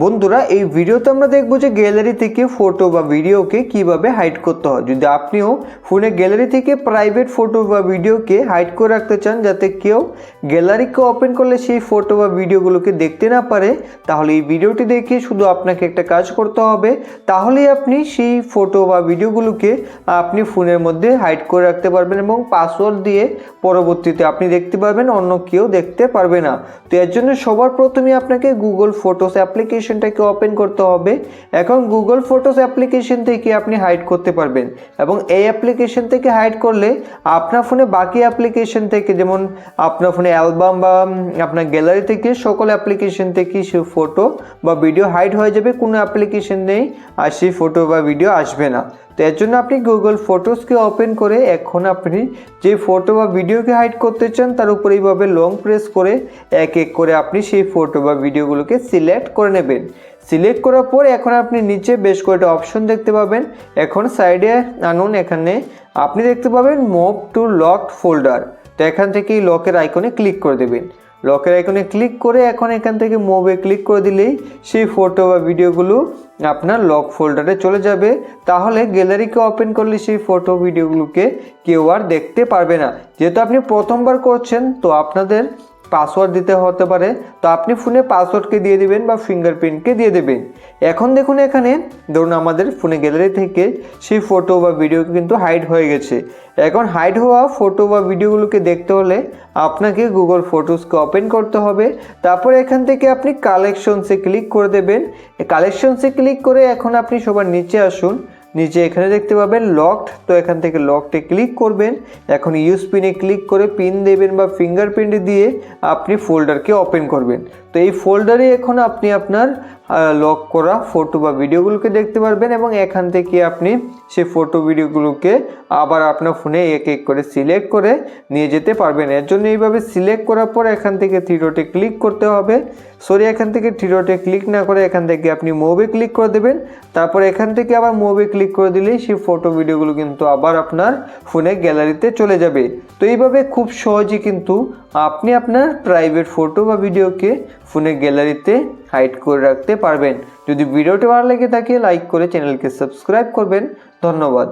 বন্ধুরা, এই ভিডিওতে আমরা দেখব যে গ্যালারি থেকে ফটো বা ভিডিওকে কীভাবে হাইড করতে হয়। যদি আপনিও ফোনে গ্যালারি থেকে প্রাইভেট ফটো বা ভিডিওকে হাইড করে রাখতে চান, যাতে কেউ গ্যালারিকে ওপেন করলে সেই ফটো বা ভিডিওগুলোকে দেখতে না পারে, তাহলে এই ভিডিওটি দেখে শুধু আপনাকে একটা কাজ করতে হবে। তাহলেই আপনি সেই ফটো বা ভিডিওগুলোকে আপনি ফোনের মধ্যে হাইড করে রাখতে পারবেন এবং পাসওয়ার্ড দিয়ে পরবর্তীতে আপনি দেখতে পারবেন, অন্য কেউ দেখতে পারবে না। তো এর জন্য সবার প্রথমে আপনাকে গুগল ফটোস অ্যাপ্লিকেশনটাকে ওপেন করতে হবে। এখন গুগল ফটোস অ্যাপ্লিকেশন থেকে আপনি হাইড করতে পারবেন এবং এই অ্যাপ্লিকেশন থেকে হাইড করলে আপনার ফোনে বাকি অ্যাপ্লিকেশন থেকে যেমন আপনার ফোনে অ্যালবাম বা আপনার গ্যালারি থেকে সকল অ্যাপ্লিকেশন থেকে সে ফটো বা ভিডিও হাইড হয়ে যাবে। কোনো অ্যাপ্লিকেশন নেই আর সেই ফটো বা ভিডিও আসবে না। তো এর জন্য আপনি গুগল ফটোসকে ওপেন করে এখন আপনি যে ফটো বা ভিডিওকে হাইড করতে চান, তার উপর এইভাবে লং প্রেস করে এক এক করে আপনি সেই ফটো বা ভিডিওগুলোকে সিলেক্ট করে নেবেন। সিলেক্ট করার পর এখন আপনি নিচে বেশ কয়েকটা অপশন দেখতে পাবেন। এখন সাইডে আনুন, এখানে আপনি দেখতে পাবেন মুভ টু লকড ফোল্ডার তো এখান থেকে এই লকের আইকনে ক্লিক করে দেবেন। লকের আইকনে ক্লিক করে এখন এখান থেকে মোবে ক্লিক করে দিলেই সেই ফটো বা ভিডিওগুলো আপনার লক ফোল্ডারে চলে যাবে। তাহলে গ্যালারিকে ওপেন করলে সেই ফটো ভিডিওগুলোকে কেউ আর দেখতে পারবে না। যেহেতু আপনি প্রথমবার করছেন, তো আপনাদের পাসওয়ার্ড দিতে হতে পারে, তো আপনি ফোনে পাসওয়ার্ডকে দিয়ে দেবেন বা ফিঙ্গারপ্রিন্টকে দিয়ে দেবেন। এখন দেখুন এখানে, ধরুন আমাদের ফোনে গ্যালারি থেকে সেই ফটো বা ভিডিও কিন্তু হাইড হয়ে গেছে। এখন হাইড হওয়া ফটো বা ভিডিওগুলোকে দেখতে হলে আপনাকে গুগল ফটোসকে ওপেন করতে হবে। তারপর এখান থেকে আপনি কালেকশনসে ক্লিক করে দেবেন। কালেকশনসে ক্লিক করে এখন আপনি সবার নিচে আসুন। নিচে এখানে দেখতে পাবেন লকড তো এখান থেকে লকটে ক্লিক করবেন। এখন ইউজ পিনে ক্লিক করে পিন দেবেন বা ফিঙ্গারপ্রিন্ট দিয়ে আপনি ফোল্ডারকে ওপেন করবেন। তো এই ফোল্ডারে এখন আপনি আপনার লক করা ফটো বা ভিডিওগুলোকে দেখতে পারবেন এবং এখান থেকে আপনি সেই ফটো ভিডিওগুলোকে আবার আপনার ফোনে এক এক করে সিলেক্ট করে নিয়ে যেতে পারবেন। এর জন্য এইভাবে সিলেক্ট করার পর এখান থেকে থ্রিডোটে ক্লিক করতে হবে। সরি এখান থেকে থ্রিডোটে ক্লিক না করে এখান থেকে আপনি মুভে ক্লিক করে দেবেন। তারপর এখান থেকে আবার মুভে ক্লিক করে দিলেই সেই ফটো ভিডিওগুলো কিন্তু আবার আপনার ফোনে গ্যালারিতে চলে যাবে। তো এইভাবে খুব সহজে কিন্তু আপনি আপনার প্রাইভেট ফটো বা ভিডিওকে ফোনের গ্যালারিতে হাইড করে রাখতে পারবেন। যদি ভিডিওটি ভালো লেগে থাকে লাইক করে চ্যানেলকে সাবস্ক্রাইব করবেন। ধন্যবাদ।